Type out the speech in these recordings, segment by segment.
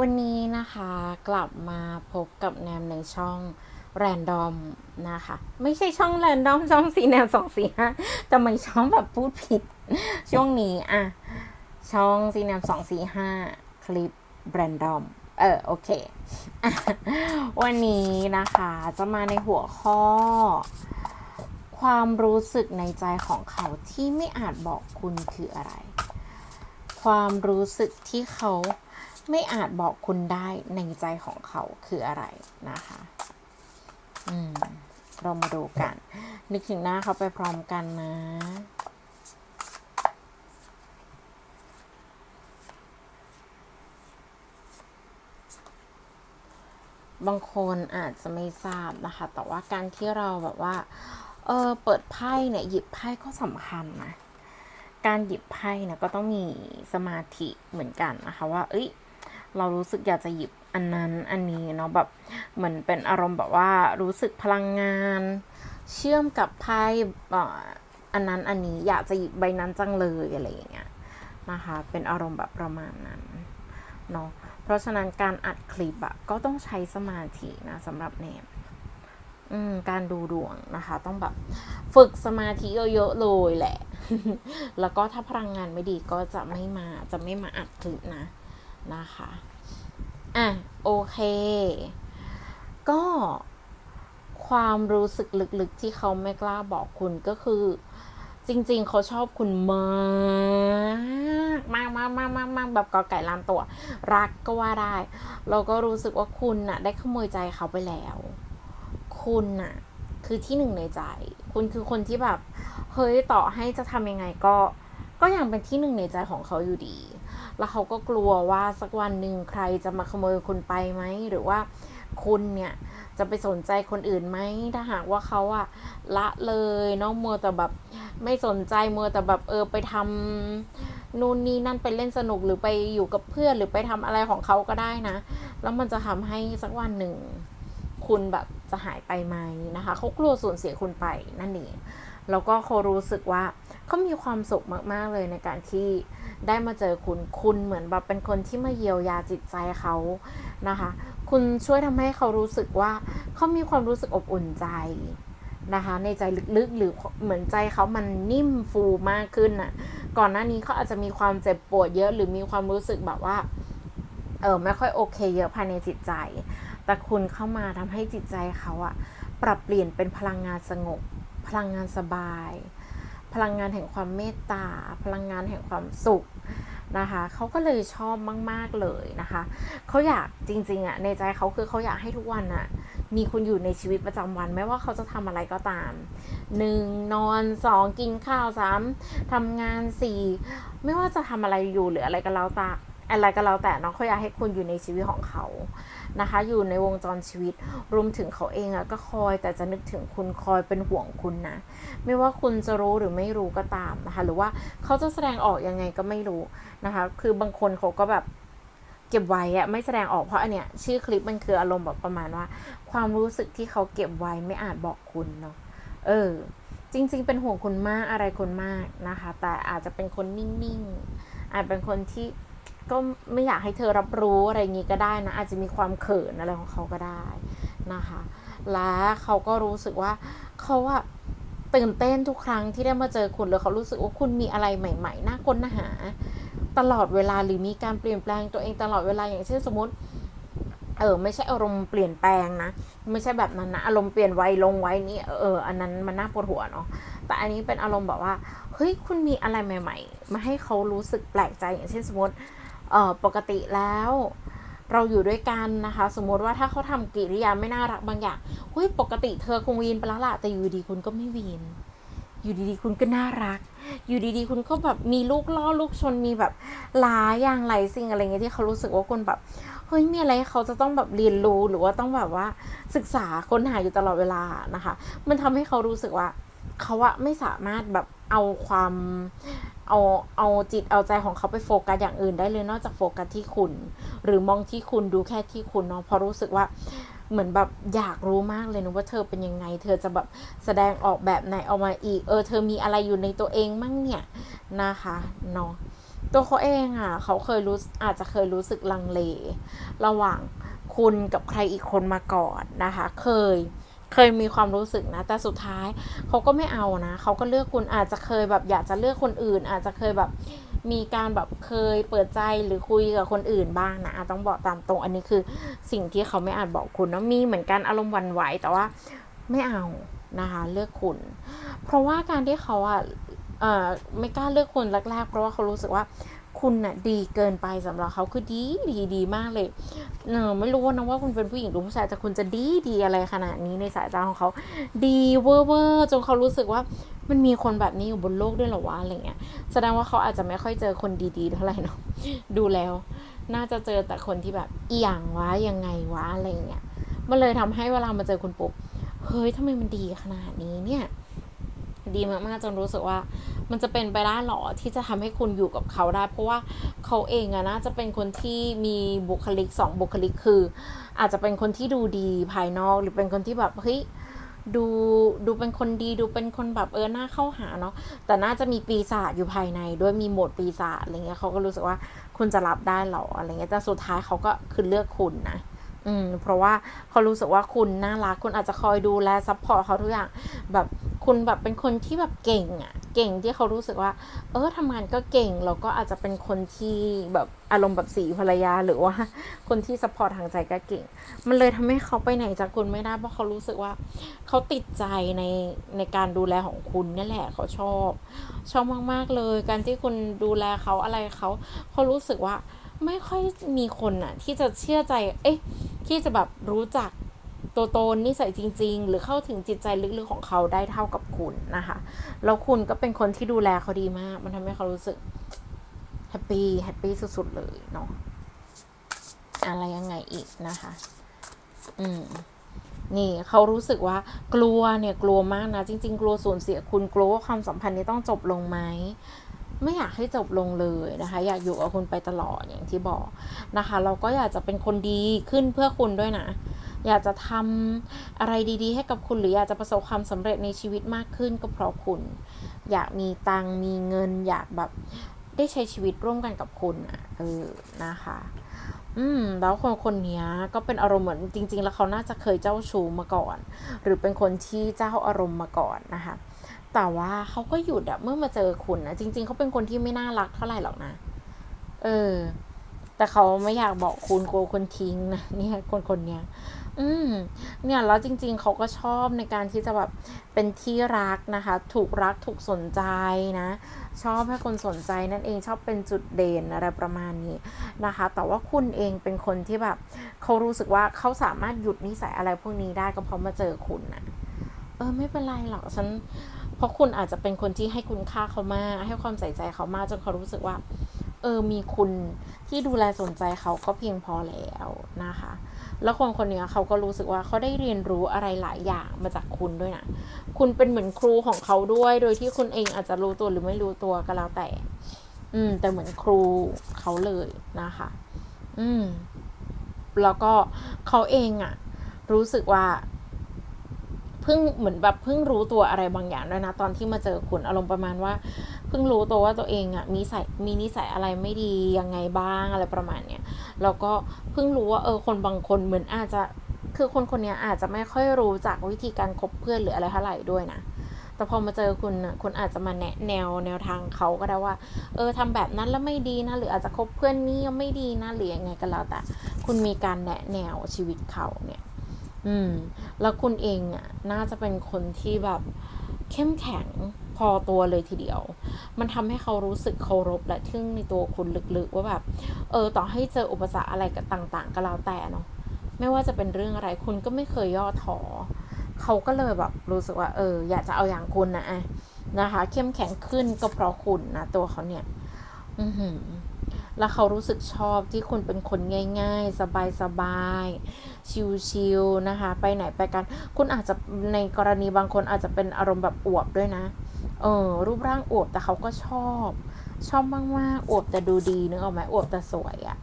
วันนี้นะคะกลับมาพบกับแนมในช่องแรนดอมนะคะ ไม่ใช่ช่องแรนดอมช่องสีแนมสองสีห้าแต่ไม่ช่องแบบพูดผิด ช่วงนี้อะช่องสีแนมสองสี่ห้าคลิปแรนดอมเออโอเค วันนี้นะคะจะมาในหัวข้อ ความรู้สึกในใจของเขาที่ไม่อาจบอกคุณคืออะไร ความรู้สึกที่เขา ไม่อาจบอกคุณได้ในใจของเขาคืออะไรนะคะ อืม เรามาดูกัน นึกถึงหน้าเขาไปพร้อมกันนะบางคนอาจจะไม่ทราบนะคะ แต่ว่าการที่เราแบบว่า เออเปิดไพ่เนี่ย หยิบไพ่ก็สำคัญนะ การหยิบไพ่เนี่ยก็ต้องมีสมาธิเหมือนกันนะคะ ว่า เอ้ย เรารู้สึกอยากจะหยิบอันนั้นอันนี้เนาะแบบเหมือนเป็นอารมณ์แบบว่ารู้สึกพลังงาน เชื่อมกับไพ่อ่ออันนั้นอันนี้อยากจะหยิบใบนั้นจังเลยอะไรอย่างเงี้ยนะคะเป็นอารมณ์แบบประมาณนั้นเนาะเพราะฉะนั้นการอัดคลิปอะก็ต้องใช้สมาธินะสำหรับเนมการดูดวงนะคะ ต้องแบบฝึกสมาธิเยอะๆเลยแหละ แล้วก็ถ้าพลังงานไม่ดีก็จะไม่มาจะไม่มาอัดคลิปนะ นะคะ อะ โอเค ก็ความรู้สึกลึกๆที่เขาไม่กล้าบอกคุณก็คือ จริงๆ เขาชอบคุณมากมากมากมากมากมากแบบกอไก่ลามตัว รักก็ว่าได้ เราก็รู้สึกว่าคุณน่ะ ได้ขโมยใจเขาไปแล้ว คุณน่ะ คือที่หนึ่งในใจ คุณคือคนที่แบบ เฮ้ยต่อให้จะทำยังไงก็ ก็ยังเป็นที่หนึ่งในใจของเขาอยู่ดี แล้วเขาก็กลัวว่าสักวันหนึ่งใครจะมาขโมยคุณไปไหม หรือว่าคุณเนี่ยจะไปสนใจคนอื่นไหม ถ้าหากว่าเขาอะละเลยเนาะมัวแต่แบบไม่สนใจมัวแต่แบบเออไปทำนู่นนี่นั่นไปเล่นสนุกหรือไปอยู่กับเพื่อนหรือไปทำอะไรของเขาก็ได้นะ แล้วมันจะทำให้สักวันหนึ่ง คุณแบบจะหายไปไหมนะคะเขากลัวสูญเสียคุณไปนั่นเอง แล้วก็เขารู้สึกว่าเขามีความสุขมาก ๆ เลยในการที่ได้มาเจอคุณ คุณเหมือนแบบเป็นคนที่มาเยียวยาจิตใจเขานะคะ คุณช่วยทำให้เขารู้สึกว่าเขามีความรู้สึกอบอุ่นใจนะคะ ในใจลึกๆ หรือเหมือนใจเขามันนิ่มฟูมากขึ้นน่ะ ก่อนหน้านี้เขาอาจจะมีความเจ็บปวดเยอะ หรือมีความรู้สึกแบบว่า เออไม่ค่อยโอเค เยอะภายในจิตใจ แต่คุณเข้ามาทำให้จิตใจเขาอะปรับเปลี่ยนเป็นพลังงานสงบ พลังงานสบาย พลังงานแห่งความเมตตา พลังงานแห่งความสุขนะคะเขาก็เลยชอบมาก ๆ เลยนะคะเขาอยากจริงๆอะในใจเขาคือเขาอยากให้ทุกวันอะมีคุณอยู่ในชีวิตประจำวันไม่ว่าเขาจะทำอะไรก็ตามหนึ่งนอนสองกินข้าวสามทำงานสี่ไม่ว่าจะทำอะไรอยู่หรืออะไรก็แล้วแต่ อะไรก็แล้วแต่เนาะเขาอยากให้คุณอยู่ในชีวิตของเขานะคะ อยู่ในวงจรชีวิตรวมถึงเขาเองอะก็คอยแต่จะนึกถึงคุณคอยเป็นห่วงคุณนะ ไม่ว่าคุณจะรู้หรือไม่รู้ก็ตามนะคะ หรือว่าเขาจะแสดงออกยังไงก็ไม่รู้นะคะ คือบางคนเขาก็แบบเก็บไว้อะไม่แสดงออกเพราะอันเนี้ยชื่อคลิปมันคืออารมณ์แบบประมาณว่า ความรู้สึกที่เขาเก็บไว้ไม่อาจบอกคุณเนาะเออ จริง ๆ เป็นห่วงคุณมากอะไรคุณมากนะคะ แต่อาจจะเป็นคนนิ่งๆอาจเป็นคนที่ ก็ไม่อยากให้เธอรับรู้อะไรอย่างนี้ก็ได้นะ อาจจะมีความเขินอะไรของเขาก็ได้นะคะ และเขาก็รู้สึกว่าเขาอะตื่นเต้นทุกครั้งที่ได้มาเจอคุณเลยเขารู้สึกว่าคุณมีอะไรใหม่ๆน่าค้นหา ตลอดเวลาหรือมีการเปลี่ยนแปลงตัวเองตลอดเวลาอย่างเช่นสมมติเออไม่ใช่อารมณ์เปลี่ยนแปลงนะ ไม่ใช่แบบนั้นนะอารมณ์เปลี่ยนไวลงไวนี่เอออันนั้นมันน่าปวดหัวเนาะแต่อันนี้เป็นอารมณ์แบบว่าเฮ้ยคุณมีอะไรใหม่ ๆ มาให้เขารู้สึกแปลกใจอย่างเช่นสมมติ ปกติแล้ว เราอยู่ด้วยกันนะคะ สมมติว่าถ้าเขาทำกิริยาไม่น่ารักบางอย่างเฮ้ยปกติเธอคงวีนไปแล้วละแต่อยู่ดีคุณก็ไม่วีน อยู่ดีๆ คุณก็น่ารัก อยู่ดีๆ คุณก็แบบมีลูกล่อลูกชนมีแบบหลายอย่างหลายสิ่งอะไรเงี้ยที่เขารู้สึกว่าคุณแบบเฮ้ยมีอะไรเขาจะต้องแบบเรียนรู้หรือว่าต้องแบบว่าศึกษาค้นหาอยู่ตลอดเวลานะคะ มันทำให้เขารู้สึกว่าเขาอะไม่สามารถแบบ เอาความเอาเอาจิตเอาใจของเขาไปโฟกัสอย่างอื่นได้เลยนอกจากโฟกัสที่คุณ หรือมองที่คุณดูแค่ที่คุณเนาะเพราะรู้สึกว่าเหมือนแบบอยากรู้มากเลยนะว่าเธอเป็นยังไง เธอจะแบบแสดงออกแบบไหนออกมาอีก เออ เธอมีอะไรอยู่ในตัวเองมั่งเนี่ยนะคะเนาะตัวเขาเองอะเขาเคยรู้อาจจะเคยรู้สึกลังเล ระหว่างคุณกับใครอีกคนมาก่อนนะคะ เคย เคยมีความรู้สึกนะ แต่สุดท้ายเขาก็ไม่เอานะเขาก็เลือกคุณอาจจะเคยแบบอยากจะเลือกคนอื่น อาจจะเคยแบบมีการแบบเคยเปิดใจหรือคุยกับคนอื่นบ้างนะต้องบอกตามตรงอันนี้คือสิ่งที่เขาไม่อาจบอกคุณนะมีเหมือนกันอารมณ์วันไหวแต่ว่าไม่เอานะคะเลือกคุณ เพราะว่าการที่เขาอะไม่กล้าเลือกคนแรกๆเพราะว่าเขารู้สึกว่า คุณน่ะดีเกินไปสำหรับเขาคือดีดีดีมากเลยเนอไม่รู้นะว่าคุณเป็นผู้หญิงหรือผู้ชายแต่คุณจะดีดีอะไรขนาดนี้ในสายตาของเขา ดีเวอร์เวอร์จนเขารู้สึกว่ามันมีคนแบบนี้อยู่บนโลกด้วยหรอวะอะไรเงี้ยแสดงว่าเขาอาจจะไม่ค่อยเจอคนดีๆเท่าไหร่เนาะดูแล้ว น่าจะเจอแต่คนที่แบบเอียงวะยังไงวะอะไรเงี้ยมันเลยทำให้เวลามาเจอคุณปุ๊บเฮ้ยทำไมมันดีขนาดนี้เนี่ย ดีมากๆจนรู้สึกว่า มันจะเป็นไปได้หรอที่จะทำให้คุณอยู่กับเขาได้ เพราะว่าเขาเองอะนะจะเป็นคนที่มีบุคลิกสองบุคลิกคือ อาจจะเป็นคนที่ดูดีภายนอก หรือเป็นคนที่แบบเฮ้ยดูดูเป็นคนดีดูเป็นคนแบบเออหน้าเข้าหาเนาะแต่น่าจะมีปีศาจอยู่ภายใน ด้วยมีโหมดปีศาจอะไรเงี้ยเขาก็รู้สึกว่าคุณจะรับได้หรออะไรเงี้ยแต่สุดท้ายเขาก็คือเลือกคุณนะอืมเพราะว่าเขารู้สึกว่าคุณน่ารักคุณอาจจะคอยดูแลซัพพอร์ตเขาทุกอย่างแบบ คุณแบบเป็นคนที่แบบเก่งอะ่ะ เก่งที่เขารู้สึกว่า เออทำงานก็เก่งแล้วก็อาจจะเป็นคนที่แบบอารมณ์แบบสีภรรยา หรือว่าคนที่ซัพพอร์ตทางใจก็เก่ง มันเลยทำให้เขาไปไหนจากคุณไม่ได้เพราะเขารู้สึกว่า เขาติดใจในในการดูแลของคุณนี่แหละเขาชอบ ชอบมากๆเลย การที่คุณดูแลเขาอะไรเขาเขารู้สึกว่าไม่ค่อยมีคนอะที่จะเชื่อใจ เอ๊ะที่จะแบบรู้จัก ตัวตนนิสัยจริง ๆ หรือเข้าถึงจิตใจลึกๆของเขาได้เท่ากับคุณนะคะแล้วคุณก็เป็นคนที่ดูแลเขาดีมาก มันทำให้เขารู้สึกแฮปปี้แฮปปี้สุดๆเลยเนาะอะไรยังไงอีกนะคะ อืมนี่เขารู้สึกว่ากลัวเนี่ยกลัวมากนะจริง ๆ กลัวสูญเสียคุณกลัวว่าความสัมพันธ์นี้ต้องจบลงไหมไม่อยากให้จบลงเลยนะคะ อยากอยู่กับคุณไปตลอดอย่างที่บอกนะคะ เราก็อยากจะเป็นคนดีขึ้นเพื่อคุณด้วยนะ อยากจะทำอะไรดีๆ ให้กับคุณหรืออยากจะประสบความสำเร็จในชีวิตมากขึ้นก็เพราะคุณ อยากมีตังมีเงิน อยากแบบได้ใช้ชีวิตร่วมกันกับคุณอะเออนะคะ อืม แล้วคนคนนี้ก็เป็นอารมณ์เหมือนจริง ๆ แล้วเขาน่าจะเคยเจ้าชู้มาก่อน หรือเป็นคนที่เจ้าอารมณ์มาก่อนนะคะ แต่ว่าเขาก็หยุดอะเมื่อมาเจอคุณนะจริง ๆเขาเป็นคนที่ไม่น่ารักเท่าไหร่หรอกนะ เออ แต่เขาไม่อยากบอกคุณกลัวคนทิ้งนะเนี่ยคนคนเนี้ยอืมเนี่ยแล้วจริง ๆ เขาก็ชอบในการที่จะแบบเป็นที่รักนะคะ ถูกรักถูกสนใจนะ ชอบให้คนสนใจนั่นเองชอบเป็นจุดเด่นอะไรประมาณนี้นะคะ แต่ว่าคุณเองเป็นคนที่แบบเขารู้สึกว่าเขาสามารถหยุดนิสัยอะไรพวกนี้ได้ก็เพราะมาเจอคุณนะเออไม่เป็นไรหรอกฉัน เพราะคุณอาจจะเป็นคนที่ให้คุณค่าเขามากให้ความใส่ใจเขามากจนเขารู้สึกว่า เออมีคุณที่ดูแลสนใจเขาก็เพียงพอแล้วนะคะ แล้วคนคนนี้เขาก็รู้สึกว่าเขาได้เรียนรู้อะไรหลายอย่างมาจากคุณด้วยนะคุณเป็นเหมือนครูของเขาด้วย โดยที่คุณเองอาจจะรู้ตัวหรือไม่รู้ตัวก็แล้วแต่ อืม แต่เหมือนครูเขาเลยนะคะ อืม แล้วก็เขาเองอะรู้สึกว่าเพิ่งเหมือนแบบเพิ่งรู้ตัวอะไรบางอย่างด้วยนะ ตอนที่มาเจอคุณอารมณ์ประมาณว่า พิ่งรู้ตัวว่าตัวเองอะ่ะมีใสายมีนิสัยอะไรไม่ดียังไงบ้างอะไรประมาณเนี้ยแล้วก็เพิ่งรู้ว่าเออคนบางคนเหมือนอาจจะคือคนคนนี้อาจจะไม่ค่อยรู้จักวิธีการคบเพื่อนหรืออะไรเท่าไหร่ด้วยนะแต่พอมาเจอคุณนะคุณอาจจะมาแนะแนวแนวทางเขาก็ได้ว่า เออทำแบบนั้นแล้วไม่ดีนะ หรืออาจจะคบเพื่อนนี่ไม่ดีนะหรือยังไงก็แล้วแต่ คุณมีการแนะแนวชีวิตเขาเนี่ย อืม แล้วคุณเองอะน่าจะเป็นคนที่แบบเข้มแข็ง อตัวเลยทีเดียว มันทำให้เขารู้สึกเคารพและทึ่งในตัวคุณลึกๆ ว่าแบบ เออ ต่อให้เจออุปสรรคอะไรกับต่าง ๆ ก็แล้วแต่เนาะ ไม่ว่าจะเป็นเรื่องอะไรคุณก็ไม่เคยย่อท้อเขาก็เลยแบบรู้สึกว่า เออ อยากจะเอาอย่างคุณนะนะคะ เข้มแข็งขึ้นก็เพราะคุณนะตัวเขาเนี่ย อือหือแล้วเขารู้สึกชอบที่คุณเป็นคนง่าย ๆ สบายๆ ชิลๆนะคะ ไปไหนไปกัน คุณอาจจะในกรณีบางคนอาจจะเป็นอารมณ์แบบอวบด้วยนะ เออรูปร่างอวบแต่เขาก็ชอบ ชอบมากๆอวบแต่ดูดีนึกออกไหมอวบแต่สวยอะ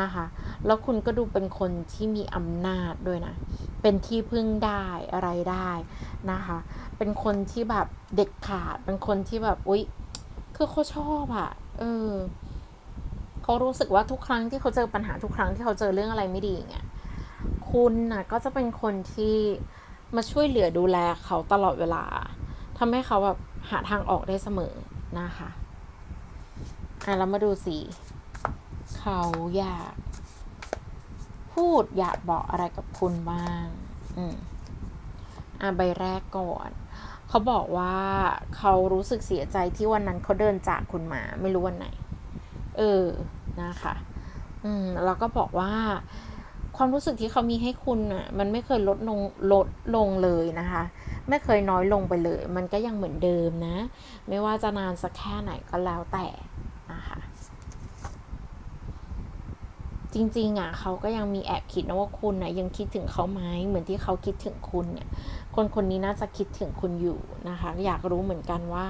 นะคะ แล้วคุณก็ดูเป็นคนที่มีอำนาจด้วยนะ เป็นที่พึ่งได้อะไรได้นะคะ เป็นคนที่แบบเด็ดขาด เป็นคนที่แบบอุ๊ย คือเขาชอบอะเออเขารู้สึกว่าทุกครั้งที่เขาเจอปัญหาทุกครั้งที่เขาเจอเรื่องอะไรไม่ดีเงี้ยคุณน่ะก็จะเป็นคนที่มาช่วยเหลือดูแลเขาตลอดเวลาทำให้เขาแบบ หาทางออกได้เสมอนะคะอะเรามาดูสิเขาอยาก พูดอยากบอกอะไรกับคุณบ้าง อืมอะใบแรกก่อน เขาบอกว่าเขารู้สึกเสียใจที่วันนั้นเขาเดินจากคุณมา ไม่รู้วันไหน เออ นะคะ อืม แล้วก็บอกว่า ความรู้สึกที่เขามีให้คุณอะมันไม่เคยลดลงลดลงเลยนะคะ ไม่เคยน้อยลงไปเลย มันก็ยังเหมือนเดิมนะ ไม่ว่าจะนานสักแค่ไหนก็แล้วแต่นะคะจริงๆอะเขาก็ยังมีแอบคิดนะว่าคุณนะยังคิดถึงเขาไหมเหมือนที่เขาคิดถึงคุณเนี่ย คนคนนี้น่าจะคิดถึงคุณอยู่นะคะ อยากรู้เหมือนกันว่า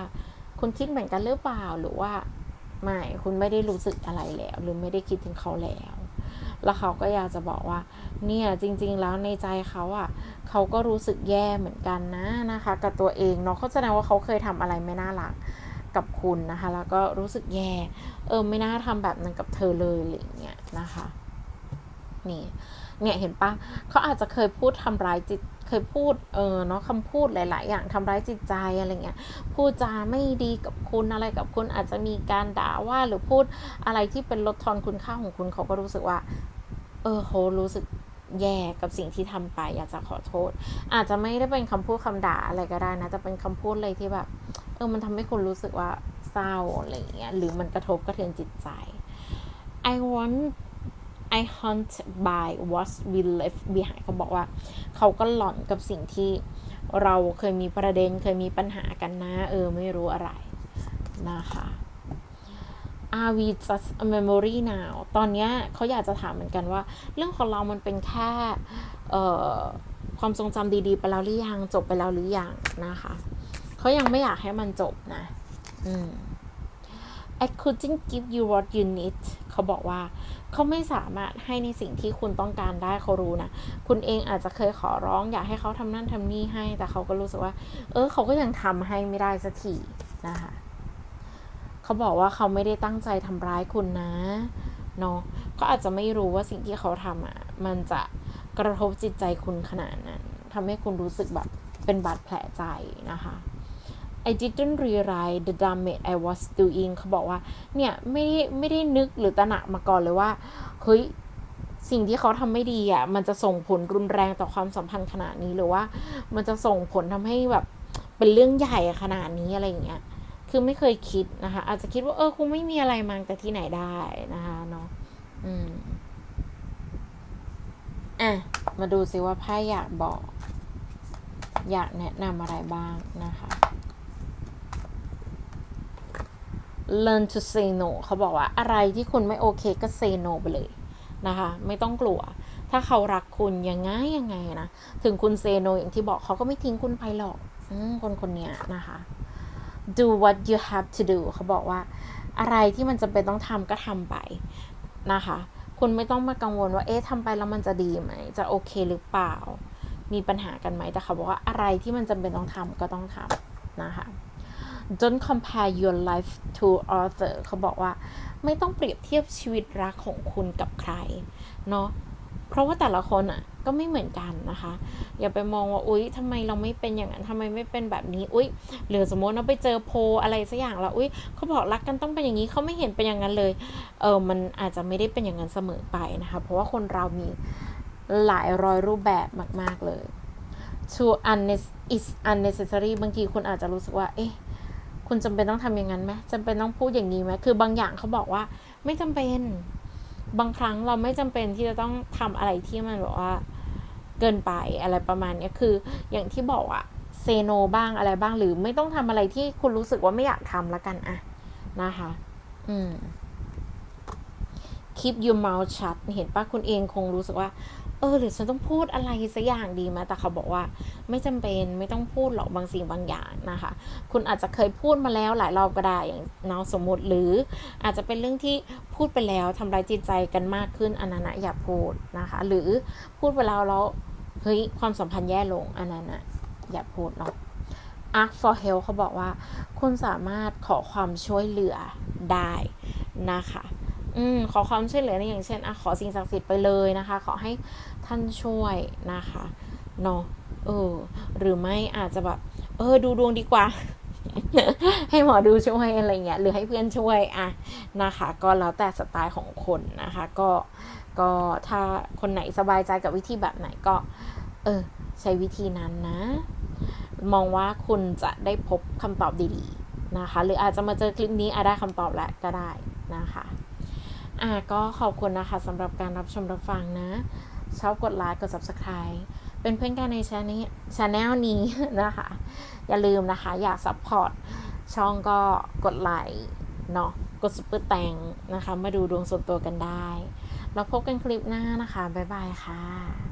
คุณคิดเหมือนกันหรือเปล่าหรือว่าไม่คุณไม่ได้รู้สึกอะไรแล้ว หรือไม่ได้คิดถึงเขาแล้ว แล้วเขาก็อยากจะบอกว่า เนี่ยจริง ๆ แล้วในใจเขาอะเขาก็รู้สึกแย่เหมือนกันนะนะคะ กับตัวเองเนาะเขาแสดงว่าเขาเคยทำอะไรไม่น่ารักกับคุณนะคะ แล้วก็รู้สึกแย่เออไม่น่าทำแบบนั้นกับเธอเลยอะไรเงี้ยนะคะ นี่ เนี่ยเห็นปะเขาอาจจะเคยพูดทำร้ายจิตเคยพูดเออเนาะคำพูดหลาย ๆ อย่างทำร้ายจิตใจอะไรเงี้ยพูดจาไม่ดีกับคุณอะไรกับคุณอาจจะมีการด่าว่าหรือพูดอะไรที่เป็นลดทอนคุณค่าของคุณเขาก็รู้สึกว่า เออเขารู้สึกแย่กับสิ่งที่ทำไป อยากจะขอโทษ อาจจะไม่ได้เป็นคำพูดคำด่าอะไรก็ได้นะแต่เป็นคำพูดอะไรที่แบบ เออมันทำให้คุณรู้สึกว่าเศร้าอะไรเงี้ยหรือมันกระทบกระเทือนจิตใจ I want I hunt by what we left behind เขาบอกว่า เขาก็หลอนกับสิ่งที่เราเคยมีประเด็นเคยมีปัญหากันนะ เออ ไม่รู้อะไร นะคะ Are we just a memory now ตอนเนี้ยเขาอยากจะถามเหมือนกันว่า เรื่องของเรามันเป็นแค่เออความทรงจำดีๆ ไปแล้วหรือยัง จบไปแล้วหรือยังนะคะ เขายังไม่อยากให้มันจบนะ อืม I couldn't give you what you need เขาบอกว่า เขาไม่สามารถให้ในสิ่งที่คุณต้องการได้เขารู้นะ คุณเองอาจจะเคยขอร้อง อยากให้เขาทำนั่นทำนี่ให้ แต่เขาก็รู้สึกว่า เออ เขาก็ยังทำให้ไม่ได้สักทีนะคะ เขาบอกว่าเขาไม่ได้ตั้งใจทำร้ายคุณนะเนาะเขาอาจจะไม่รู้ว่าสิ่งที่เขาทำอะ มันจะกระทบจิตใจคุณขนาดนั้นทำให้คุณรู้สึกแบบเป็นบาดแผลใจนะคะ I didn't realize the damage I was doing เขาบอกว่า เนี่ยไม่ได้ไม่ได้นึกหรือตระหนักมาก่อนเลยว่า เฮ้ย สิ่งที่เขาทำไม่ดีอะ มันจะส่งผลรุนแรงต่อความสัมพันธ์ขนาดนี้หรือว่า มันจะส่งผลทำให้แบบ เป็นเรื่องใหญ่ขนาดนี้อะไรอย่างเงี้ย คือไม่เคยคิดนะคะ อาจจะคิดว่าเออคงไม่มีอะไรมาแต่ที่ไหนได้นะคะเนาะ อืม อะ มาดูซิว่าไพ่อยากบอก อยากแนะนำอะไรบ้างนะคะ learn to say no เขาบอกว่าอะไรที่คุณไม่โอเคก็ say no ไปเลยนะคะ ไม่ต้องกลัว ถ้าเขารักคุณยังไงยังไงนะ ถึงคุณ say no อย่างที่บอกเขาก็ไม่ทิ้งคุณไปหรอกอคนคนนี้นะคะ do what you have to do เขาบอกว่า อะไรที่มันจำเป็นต้องทำก็ทำไปนะคะ คุณไม่ต้องมากังวลว่า เอ๊ะทำไปแล้วมันจะดีไหม จะโอเคหรือเปล่า มีปัญหากันไหมแต่เขาบอกว่าอะไรที่มันจำเป็นต้องทำก็ต้องทำนะคะ don't compare your life to other เขาบอกว่าไม่ต้องเปรียบเทียบชีวิตรักของคุณกับใครเนาะเพราะว่าแต่ละคนอะก็ไม่เหมือนกันนะคะ อย่าไปมองว่าอุ๊ยทำไมเราไม่เป็นอย่างนั้นทำไมไม่เป็นแบบนี้ อุ๊ยหรือสมมติเราไปเจอโพอะไรสักอย่างแล้วอุ๊ยเขาบอกรักกันต้องเป็นอย่างนี้เขาไม่เห็นเป็นอย่างนั้นเลยเออมันอาจจะไม่ได้เป็นอย่างนั้นเสมอไปนะคะ เพราะว่าคนเรามีหลายร้อยรูปแบบมาก ๆเลย to unnecessary is unnecessary บางทีคุณอาจจะรู้สึกว่า เอ๊ะ คุณจำเป็นต้องทำอย่างนั้นไหมจำเป็นต้องพูดอย่างนี้ไหมคือบางอย่างเขาบอกว่า ไม่จำเป็น บางครั้งเราไม่จำเป็นที่จะต้องทำอะไรที่มันแบบว่า เกินไปอะไรประมาณนี้คือ อย่างที่บอกอะเซโนบ้างอะไรบ้างหรือไม่ต้องทำอะไรที่คุณรู้สึกว่าไม่อยากทำละกันอะนะคะ อืม keep your mouth shut เห็นปะคุณเองคงรู้สึกว่า เออหรือฉันต้องพูดอะไรสักอย่างดีไหมแต่เขาบอกว่า ไม่จำเป็นไม่ต้องพูดหรอกบางสิ่งบางอย่างนะคะ คุณอาจจะเคยพูดมาแล้วหลายรอบก็ได้อย่างเนาะสมมติหรืออาจจะเป็นเรื่องที่พูดไปแล้วทำร้ายจิตใจกันมากขึ้นอันนั้นอย่าพูดนะคะ หรือพูดไปแล้วแล้วเฮ้ยความสัมพันธ์แย่ลงอันนั้นอย่าพูดเนาะ ask for help เขาบอกว่า คุณสามารถขอความช่วยเหลือได้นะคะ อืมขอความช่วยเหลือในอย่างเช่นอขอสิ่งศักดิ์สิทธิ์ไปเลยนะคะ ขอให้ ท่านช่วยนะคะเนาะเออ หรือไม่อาจจะแบบ เออ ดูดวงดีกว่า ให้หมอดูช่วยอะไรเงี้ย หรือให้เพื่อนช่วยอะนะคะ ก็แล้วแต่สไตล์ของคนนะคะ ก็ก็ถ้าคนไหนสบายใจกับวิธีแบบไหนก็ เออ ใช้วิธีนั้นนะ มองว่าคุณจะได้พบคำตอบดีๆนะคะ หรืออาจจะมาเจอคลิปนี้อาจได้คำตอบแล้วก็ได้นะคะอะก็ขอบคุณนะคะสำหรับการรับชมรับฟังนะ ชอบกดไลค์กด subscribe เป็นเพื่อนกันในช anel ช anel นี้นะคะ อย่าลืมนะคะ อยาก support ช่องก็กดไลค์เนาะกดซุปเปอร์แตงนะคะ มาดูดวงส่วนตัวกันได้ แล้วพบกันคลิปหน้านะคะ บ๊ายบายค่ะ